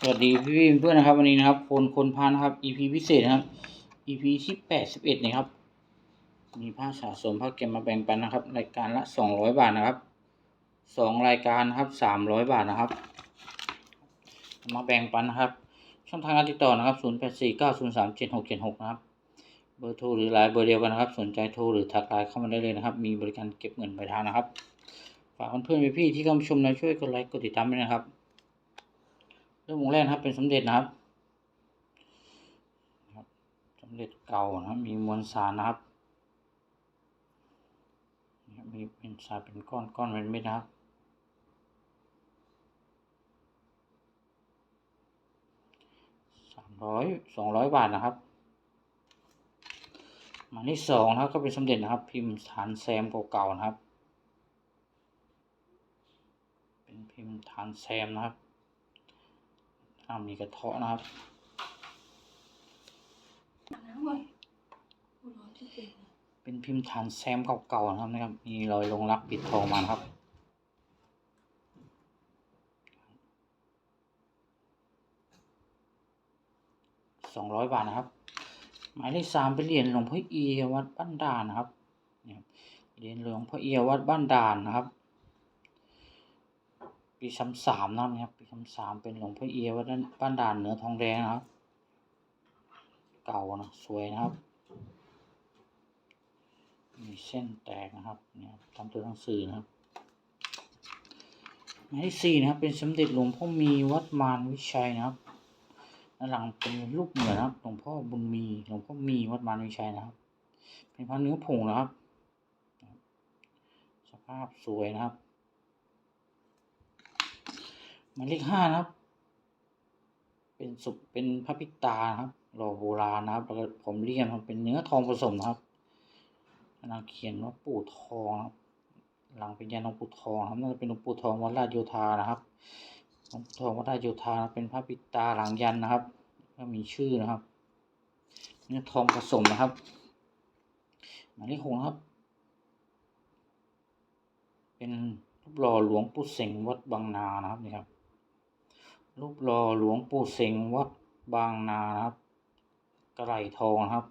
สวัสดีพี่พี่เพื่อนนะครับวันนี้นะครับ คนคนพานะครับ EP พิเศษนะครับ EP ที่แปดสิบเอ็ดนี่ครับมีผ้าสะสมผ้าเก็บมาแบ่งปันนะครับ รายการละสองร้อยบาทนะครับสองรายการครับสามร้อยบาทนะครับ มาแบ่งปันนะครับ ช่องทางการติดต่อนะครับศูนย์แปดสี่เก้าศูนย์สามเจ็ดหกเจ็ดหกนะครับเบอร์โทรหรือไลน์เบอร์เดียวกันนะครับ สนใจโทรหรือทักไลน์เข้ามาได้เลยนะครับ มีบริการเก็บเงินปลายทางนะครับฝากเพื่อนๆพี่ๆที่เข้ามาชมนะช่วยกดไลค์กดติดตามด้วยนะครับ เรื่องวงแรกนะครับ เป็นสมเด็จนะครับนะครับสมเด็จเก่านะครับมีมวลสารนะครับมีเป็นสารเป็นก้อนก้อนเป็นเม็ดนะครับสามร้อยสองร้อยบาทนะครับมาที่สองนะครับก็เป็นสมเด็จนะครับ พิมพ์ฐานแซมเก่าๆนะครับ เป็นพิมพ์ฐานแซมนะครับ ถ้ามีกระเทาะนะครับน้ำไว้กูร้อนที่สุดเลยเป็นพิมพ์ฐานแซมเก่าๆนะครับนะครับ มีรอยลงรักปิดทองมานะครับสองร้อยบาทนะครับหมายเลขสามเป็นเหรียญหลวงพ่อเอียวัดบ้านด่านนะครับเนี่ยเหรียญหลวงพ่อเอียวัดบ้านด่านนะครับ ปีสามสามนะครับ ปีสามสามเป็นหลวงพ่อเอียวัดบ้านด่านเหนือทองแดงนะครับ เก่านะสวยนะครับ มีเส้นแตกนะครับเนี่ยทำตัวหนังสือนะครับหมายที่สี่นะครับ เป็นสมเด็จหลวงพ่อมีวัดมารวิชัยนะครับด้านหลังเป็นรูปเหมือนนะครับ หลวงพ่อบุญมี หลวงพ่อมีวัดมารวิชัยนะครับ เป็นพระเนื้อผงนะครับ สภาพสวยนะครับ หมายเลขห้านะครับ เป็นสุเป็นพระปิตานะครับหล่อโบราณนะครับแล้วก็ผมเรียนครับเป็นเนื้อทองผสมนะครับกำลังเขียนว่าปู่ทองนะครับหลังเป็นยันหลวงปู่ทองนะครับน่าจะเป็นหลวงปู่ทองวัดราชโยธานะครับหลวงปู่ทองวัดราชโยธาเป็นพระปิตาหลังยันนะครับ ก็มีชื่อนะครับ เนื้อทองผสมนะครับหมายเลขหกครับ เป็นรูปหล่อหลวงปู่เสงวัดบางนานะครับนี่ครับ รูปหล่อหลวงปู่เสงวัดบางนานะครับกระไหลทองนะครับ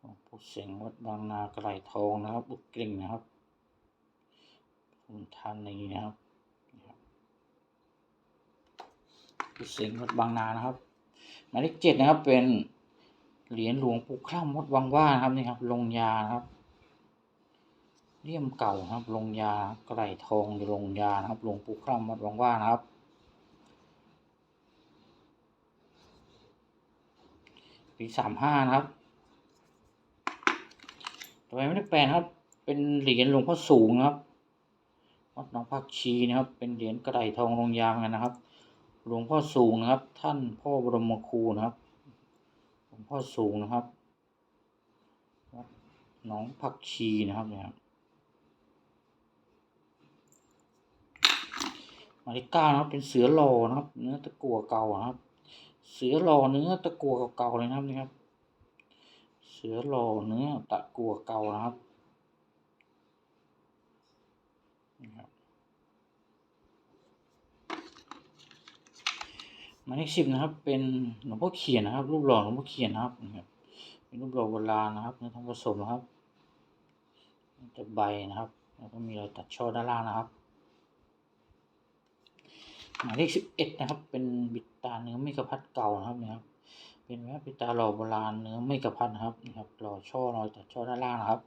หลวงปู่เสงวัดบางนากระไหลทองนะครับบุกกริ่งนะครับคุณทานีนะครับนี่ครับปู่เสงวัดบางนานะครับหมายเลขเจ็ดนะครับเป็นเหรียญหลวงปู่คล่ำวัดวังว่านะครับนี่ครับลงยานะครับเลี่ยมเก่านะครับลงยากระไหลทองลงยานะครับหลวงปู่คล่ำวัดวังว่านะครับ ปีสามห้านะครับต่อไปไม่ได้แปลนะครับ เป็นเหรียญหลวงพ่อสูงนะครับวัดหนองผักชีนะครับ เป็นเหรียญกระไดทองลงยางกันนะครับ หลวงพ่อสูงนะครับ ท่านพ่อบรมครูนะครับ หลวงพ่อสูงนะครับวัดหนองผักชีนะครับเนี่ยครับหมายเลขเก้านะครับ เป็นเสือหล่อนะครับ เนื้อตะกั่วเก่านะครับ เสือหล่อเนื้อตะกัวเก่าๆเลยนะครับนี่ครับ เสือหล่อเนื้อตะกัวเก่านะครับนี่ครับหมายเลขสิบนะครับ เป็นหลวงพ่อเขียนนะครับ รูปหล่อหลวงพ่อเขียนนะครับนี่ครับเป็นรูปหล่อโบราณนะครับเนื้อทองผสมนะครับจะใบนะครับ แล้วก็มีรอยตัดช่อด้านล่างนะครับ หมายเลขสิบเอ็ดนะครับ เป็นบิดาเนื้อไม่กระพัดเก่านะครับเนี่ยครับเป็นแม่ปิตาหล่อโบราณเนื้อไม่กระพัดนะครับนี่ครับหล่อช่อรอยตัดช่อด้านล่างนะครับ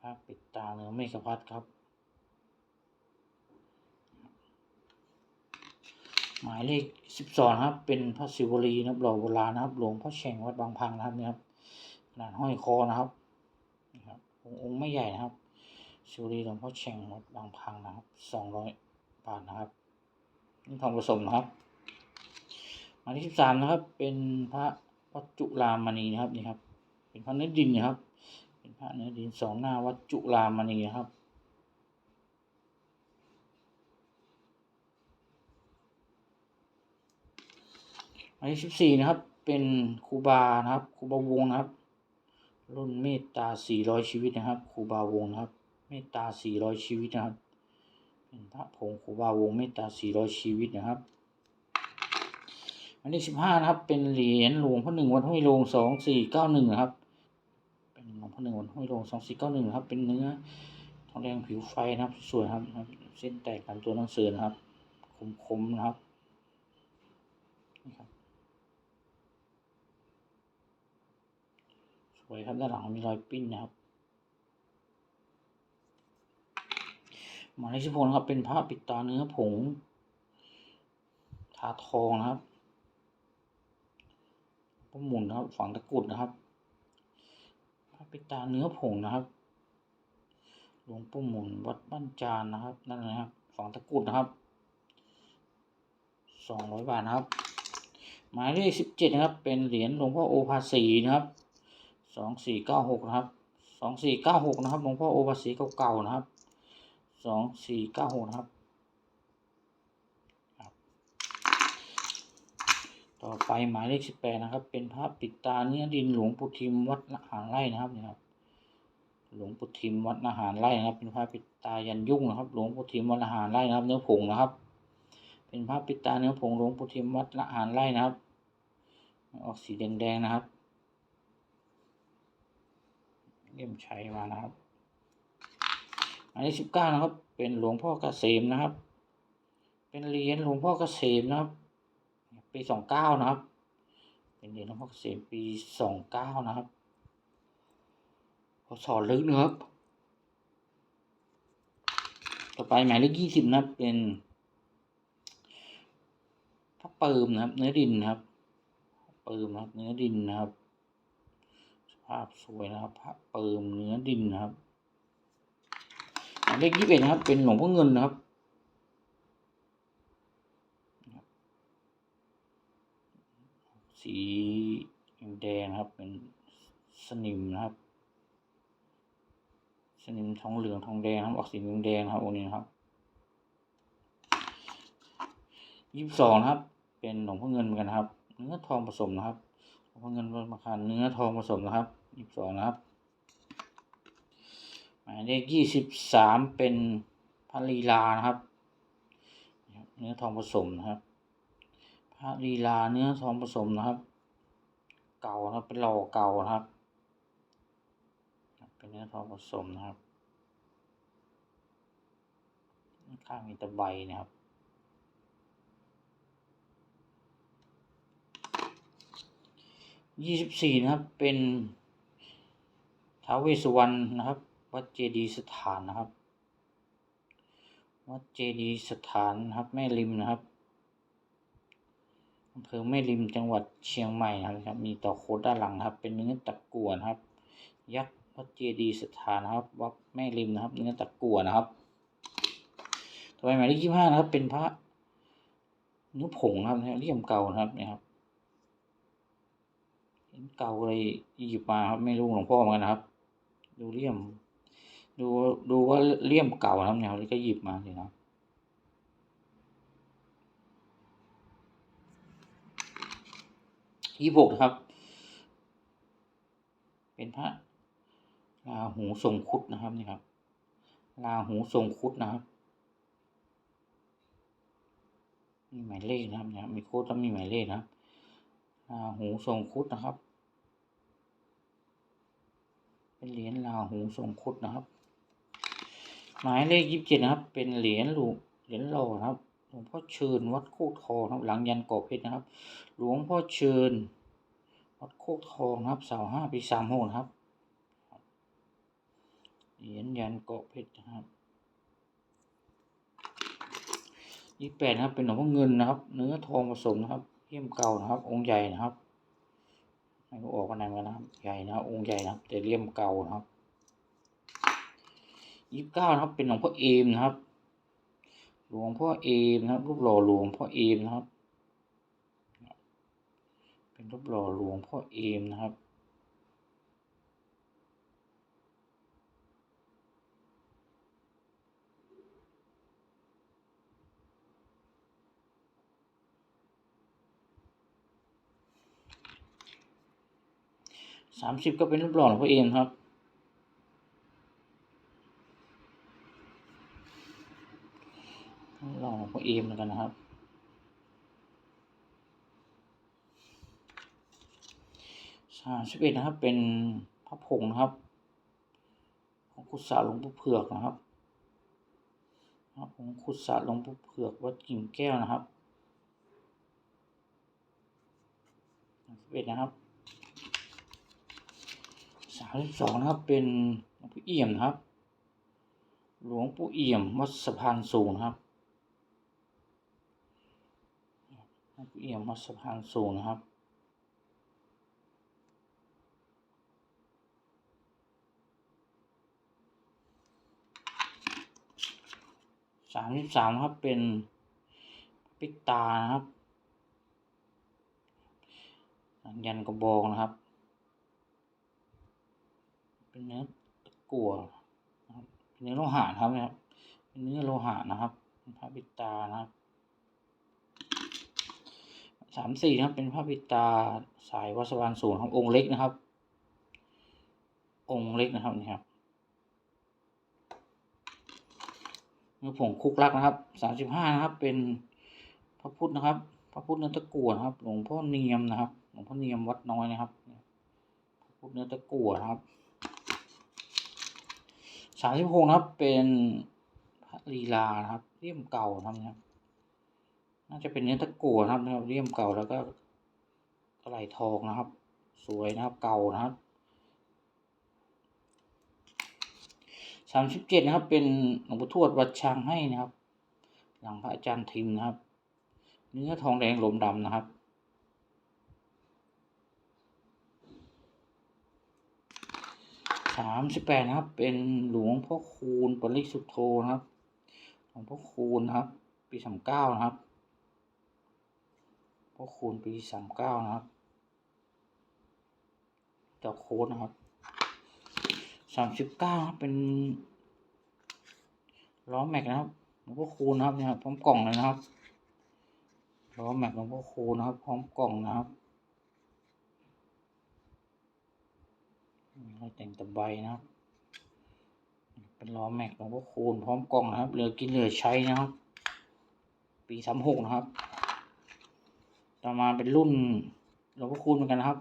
ภาพปิดตาเนื้อไม่กระพัดครับ หมายเลขสิบสองครับ เป็นพระศิวลีนะครับหล่อโบราณนะครับ หลวงพ่อแฉ่งวัดบางพังนะครับเนี่ยครับขนาดห้อยคอนะครับนี่ครับองค์ไม่ใหญ่นะครับศิวลีหลวงพ่อแฉ่งวัดบางพังนะครับสองร้อยบาทนะครับ ทองผสมนะครับหมายที่สิบสามนะครับ เป็นพระวัจุลามณีนะครับนี่ครับ เป็นพระเนื้อดินนะครับ เป็นพระเนื้อดินสองหน้าวัจุลามณีนะครับหมายที่สิบสี่นะครับ เป็นครูบานะครับครูบาวงนะครับรุ่นเมตตาสี่ร้อยชีวิตนะครับครูบาวงนะครับ เมตตาสี่ร้อยชีวิตนะครับ เป็นพระผงครูบาวงเมตตาสี่ร้อยชีวิตนะครับหมายเลขสิบห้านะครับ เป็นเหรียญหลวงพ่อหนึ่งวัดห้วยโลงสองสี่เก้าหนึ่งนะครับ เป็นหลวงพ่อหนึ่งวัดห้วยโลงสองสี่เก้าหนึ่งครับ เป็นเนื้อทองแดงผิวไฟนะครับ สวยครับนะครับเส้นแตกตามตัวหนังสือนะครับ คมๆนะครับนี่ครับสวยครับด้านหลังมีรอยปิ้นนะครับ หมายเลขสิบหกนะครับ เป็นผ้าปิดตาเนื้อผงทาทองนะครับพวกหมุนนะครับ ฝังตะกุดนะครับผ้าปิดตาเนื้อผงนะครับหลวงปู่หมุนวัดบ้านจานนะครับ นั่นนะครับฝังตะกุดนะครับสองร้อยบาทนะครับ หมายเลขสิบเจ็ดนะครับ เป็นเหรียญหลวงพ่อโอภาสีนะครับสองสี่เก้าหกนะครับสองสี่เก้าหกนะครับหลวงพ่อโอภาสีเก่าๆนะครับ สองสี่เก้าหกนะครับ ต่อไปหมายเลขสิบแปดนะครับ เป็นพระปิดตาเนื้อดินหลวงปู่ทิมวัดละหารไร่นะครับเนี่ยครับหลวงปู่ทิมวัดละหารไร่นะครับ เป็นพระปิดตายันยุ่งนะครับ หลวงปู่ทิมวัดละหารไร่นะครับ เนื้อผงนะครับ เป็นพระปิดตาเนื้อผงหลวงปู่ทิมวัดละหารไร่นะครับ ออกสีแดงๆนะครับเลี่ยมใชัยมานะครับ หมายเลขสิบเก้านะครับ เป็นหลวงพ่อเกษมนะครับ เป็นเหรียญหลวงพ่อเกษมนะครับปีสองเก้านะครับ เป็นเหรียญหลวงพ่อเกษมปีสองเก้านะครับพอสอนลึกนะครับ ต่อไปหมายเลขยี่สิบนะเป็นพระเปิมนะครับ เนื้อดินนะครับเปิมนะครับ เนื้อดินนะครับ ภาพสวยนะครับพระเปิมเนื้อดินนะครับ เลขยี่สิบเอ็ดนะครับ เป็นหลวงพ่อเงินนะครับ สีแดงนะครับ เป็นสนิมนะครับ สนิมทองเหลืองทองแดงครับ ออกสีแดงนะครับองค์นี้นะครับยี่สิบสองนะครับ เป็นหลวงพ่อเงินเหมือนกันครับ เนื้อทองผสมนะครับหลวงพ่อเงินวัดมาคานเนื้อทองผสมนะครับยี่สิบสองนะครับ มายเลขยี่สิบสามเป็นพระลีลานะครับ เนื้อทองผสมนะครับพระลีลาเนื้อทองผสมนะครับ เก่านะครับเป็นหล่อเก่านะครับ เป็นเนื้อทองผสมนะครับข้างมีตะไบนะครับยี่สิบสี่นะครับเป็นท้าวเวสสุวรรณนะครับ วัดเจดีสถานนะครับ วัดเจดีสถานนะครับแม่ริมนะครับอำเภอแม่ริมจังหวัดเชียงใหม่นะครับ มีต่อโคดด้านหลังครับ เป็นเนื้อตะกั่วนะครับ ยักษ์วัดเจดีสถานนะครับ วัดแม่ริมนะครับ เนื้อตะกั่วนะครับ ต่อไปหมายเลขยี่ห้านะครับ เป็นพระเนื้อผงนะครับเลี่ยมเก่านะครับนี่ยครับเห็นเก่าเลยหยิบมาครับไม่รู้หลวงพ่อเหมือนกันะครับ ดูเลี่ยม ดูดูว่าเลี่ยมเก่านะครับเนี่ยก็หยิบมาเลยนะยี่หกครับ เป็นพระราหูทรงคุดนะครับนี่ครับราหูทรงคุดนะครับมีหมายเลขนะครับเนี่ยมีโค้ดแล้วมีหมายเลขนะครับราหูทรงคุดนะครับ เป็นเหรียญราหูทรงคุดนะครับ หมายเลขยี่สิบเจ็ดนะครับ เป็นเหรียญหลวงเหรียญหล่อนะครับหลวงพ่อเชิญวัดโคกทองครับหลังยันกอบเพชรนะครับ หลวงพ่อเชิญวัดโคกทองนะครับเสาห้าปีสามหกนะครับเหรียญยันเกาะเพชรนะครับยี่แปดนะครับ เป็นหลวงพ่อเงินนะครับ เนื้อทองผสมนะครับเลี่ยมเก่านะครับ องค์ใหญ่นะครับไม่รู้ออกมาไหนมานะครับ ใหญ่นะองค์ใหญ่นะครับ แต่เลี่ยมเก่านะครับ ยี่สิบเก้านะครับ เป็นหลวงพ่อเอมนะครับ หลวงพ่อเอมนะครับ รูปหล่อหลวงพ่อเอมนะครับ เป็นรูปหล่อหลวงพ่อเอมนะครับสามสิบก็เป็นรูปหล่อหลวงพ่อเอมครับ รูปหล่อหลวงพ่อ เอมกันนะครับ สามสิบเอ็ดนะครับ เป็นพระผงนะครับ ของขุดสระหลวงปู่เผือกนะครับนะครับผมขุดสระหลวงปู่เผือกวัดกิ่งแก้วนะครับสามสิบเอ็ดนะครับสามสิบสองนะครับเป็นหลวงปู่เอี่ยมนะครับ หลวงปู่เอี่ยมวัดสะพานสูงนะครับ หลวงปู่เอียมวัดสะพานสูงนะครับ สามสิบสามครับเป็นปิดตานะครับยันกระบองนะครับ เป็นเนื้อตะกั่วเป็นเนื้อโลหะครับนะครับ เป็นเนื้อโลหะนะครับเป็นพระปิตานะครับ สามสี่นะครับ เป็นพระปิดตาสายวัสวรรค์สูงครับองค์เล็กนะครับ องค์เล็กนะครับนี่ครับเนื้อผงคุกลักนะครับสามสิบห้านะครับ เป็นพระพุทธนะครับ พระพุทธเนื้อตะกั่วนะครับ หลวงพ่อเนียมนะครับ หลวงพ่อเนียมวัดน้อยนะครับ พระพุทธเนื้อตะกั่วนะครับสามสิบหกนะครับ เป็นพระลีลานะครับเลี่ยมเก่านะครับ น่าจะเป็นเนื้อตะกั่วนะครับนะครับเลี่ยมเก่าแล้วก็กระไหลทองนะครับ สวยนะครับเก่านะครับสามสิบเจ็ดนะครับ เป็นหลวงปู่ทวดวัดช้างให้นะครับ หลังพระอาจารย์ทิมนะครับ เนื้อทองแดงหลมดำนะครับสามสิบแปดนะครับ เป็นหลวงพ่อคูณปริสุทธโธนะครับ หลวงพ่อคูณนะครับ ปีสามเก้านะครับ พ่อคูณปีสามเก้านะครับจ้าโค้ดนะครับสามสิบเก้าเป็นล้อแม็กนะครับหลวงพ่อคูณนะครับเนี่ยครับพร้อมกล่องเลยนะครับล้อแม็กหลวงพ่อคูณนะครับ พร้อมกล่องนะครับมีอะไรแต่งตะไบนะครับ เป็นล้อแม็กหลวงพ่อคูณพร้อมกล่องนะครับเหลือกินเหลือใช้นะครับ ปีสามหกนะครับ ต่อมาเป็นรุ่นหลวงพ่อคูณเหมือนกันนะครับ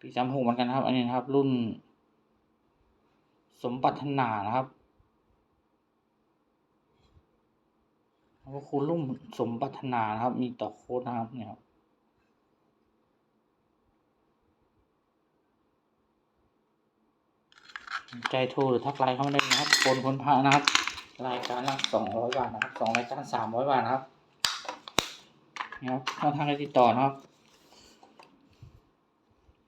ปีสามหกเหมือนกันนะครับ อันนี้นะครับ รุ่น สมปรารถนานะครับแล้วก็คุณรุ่นสมปรารถนานะครับ มีต่อโค้ดนะครับเนี่ยครับใจโทรหรือทักไลน์เข้ามาได้นะครับคนคนพระนะครับ รายการละสองร้อยบาทนะครับสองรายการสามร้อยบาทนะครับนี่ครับช่องทางการติดต่อนะครับ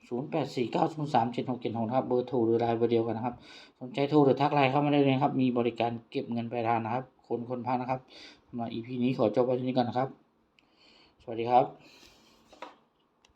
ศูนย์แปดสี่เก้าศูนย์สามเจ็ดหกเจ็ดหกครับเบอร์โทรหรือไลน์เบอร์เดียวกันนะครับ สนใจโทรหรือทักไลน์เข้ามาได้เลยครับ มีบริการเก็บเงินปลายทางนะครับ คนคนพานะครับสำหรับ EP นี้ขอจบไว้ที่นี้ก่อนนะครับ สวัสดีครับ